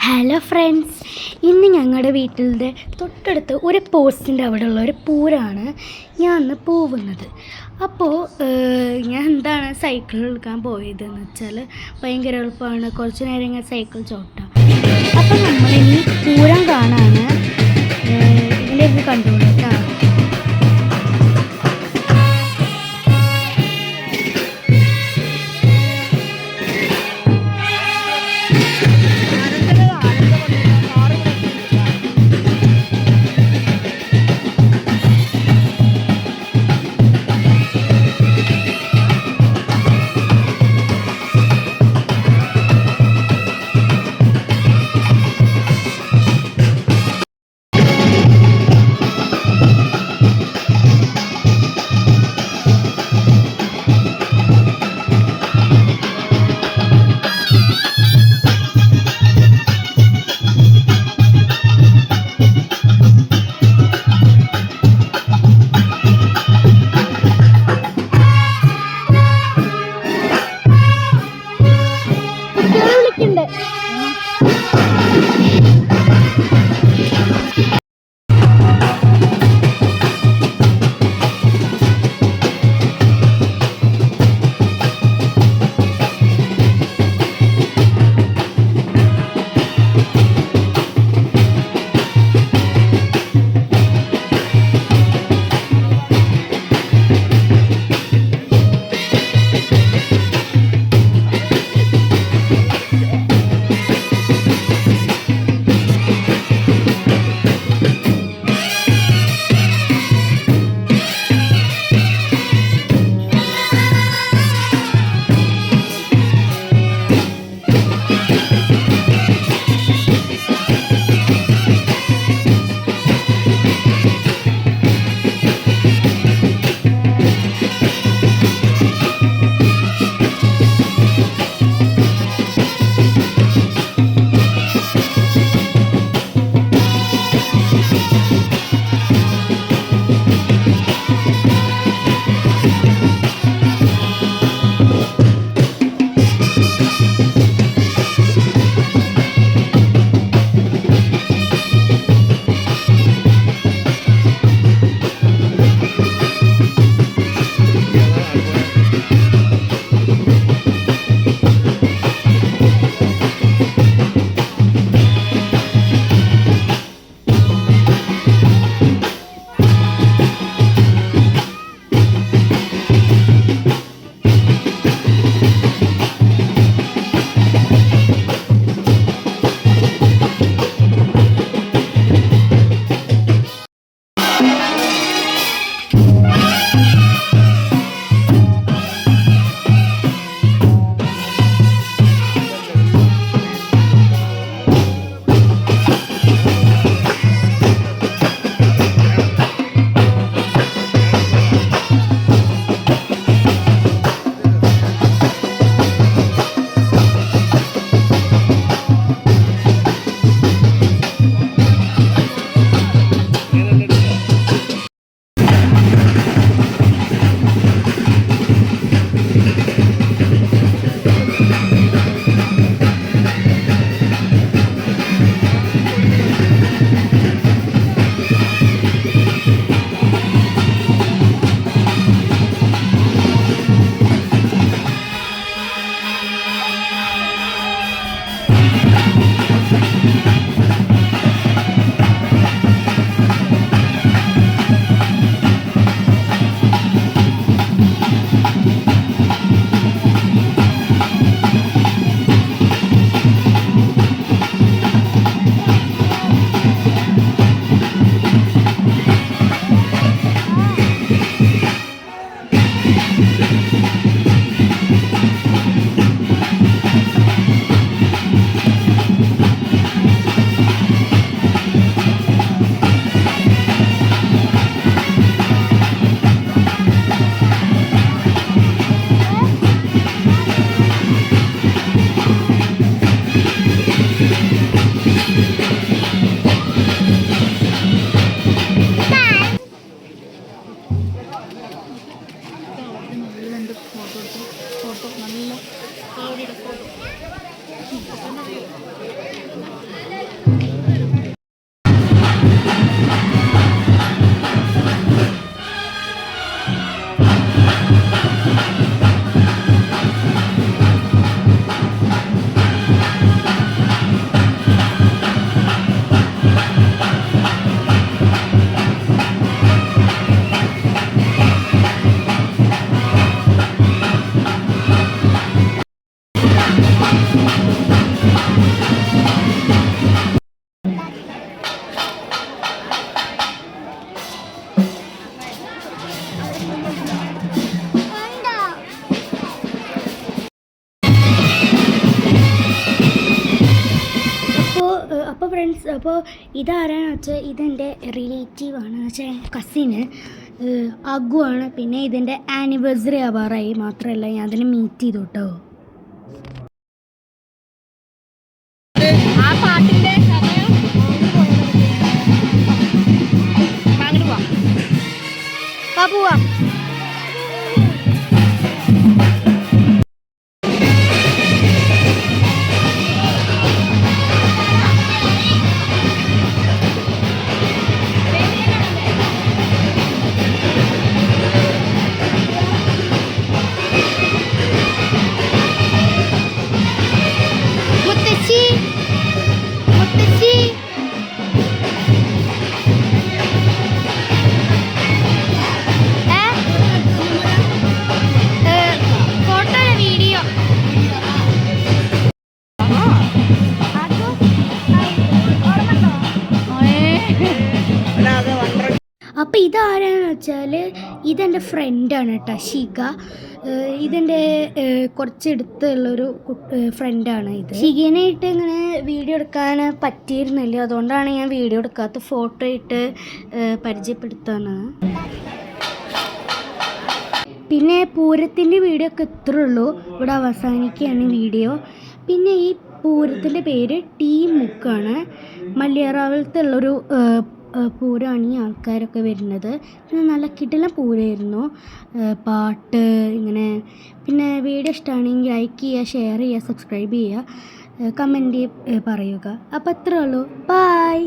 Hello friends ഇന്ന് ഞങ്ങളുടെ വീട്ടിലെ തൊട്ടടുത്ത് ഒരു പോസ്റ്റിന്റെ അവിടെയുള്ള ഒരു പൂരാണ് ഞാൻ അന്ന് പോകുന്നത് അപ്പോൾ ഞാൻ എന്താണ് സൈക്കിൾ എടുക്കാൻ പോയതെന്ന് വെച്ചാൽ ഭയങ്കര എളുപ്പമാണ് കുറച്ച് നേരം ഇങ്ങനെ സൈക്കിൾ ചോട്ടാം അപ്പോൾ നമ്മളിനി പൂരം കാണാൻ ഇതിന്റെ ഇത് solo. ഫ്രണ്ട്സ് അപ്പോൾ ഇതാരാന്ന് വെച്ചാൽ ഇതെന്റെ റിലേറ്റീവ് ആണ്. പക്ഷേ കസിന് അഗുവാണ് പിന്നെ ഇതിന്റെ ആനിവേഴ്സറി ആവാറായി മാത്രമല്ല ഞാൻ അതിനെ മീറ്റ് ചെയ്തു കേട്ടോ. അപ്പോൾ ഇതാരാന്ന് വെച്ചാൽ ഇതെന്റെ ഫ്രണ്ടാണ് കേട്ടോ ഷിക ഇതിന്റെ കുറച്ചെടുത്തുള്ളൊരു ഫ്രണ്ടാണ് ഇത്. ഷികനായിട്ട് ഇങ്ങനെ വീഡിയോ എടുക്കാൻ പറ്റിയിരുന്നില്ല. അതുകൊണ്ടാണ് ഞാൻ വീഡിയോ എടുക്കാത്ത ഫോട്ടോ ഇട്ട് പരിചയപ്പെടുത്താണ് പിന്നെ പൂരത്തിന്റെ വീഡിയോ ഒക്കെ ഇത്രേ ഉള്ളൂ ഇവിടെ അവസാനിക്കുകയാണ് വീഡിയോ. പിന്നെ ഈ പൂരത്തിന്റെ പേര് ടീ മുക്കാണ്. ഏഹ്, പൂരമാണ് ഈ ആൾക്കാരൊക്കെ വരുന്നത്. നല്ല കിടിലൻ പൂരമായിരുന്നു. പാട്ട് ഇങ്ങനെ പിന്നെ വീഡിയോ ഇഷ്ടമാണെങ്കിൽ ലൈക്ക് ചെയ്യുക ഷെയർ ചെയ്യുക സബ്സ്ക്രൈബ് ചെയ്യുക കമന്റ് പറയുക. അപ്പോൾ അത്രേ ഉള്ളൂ. ബായ്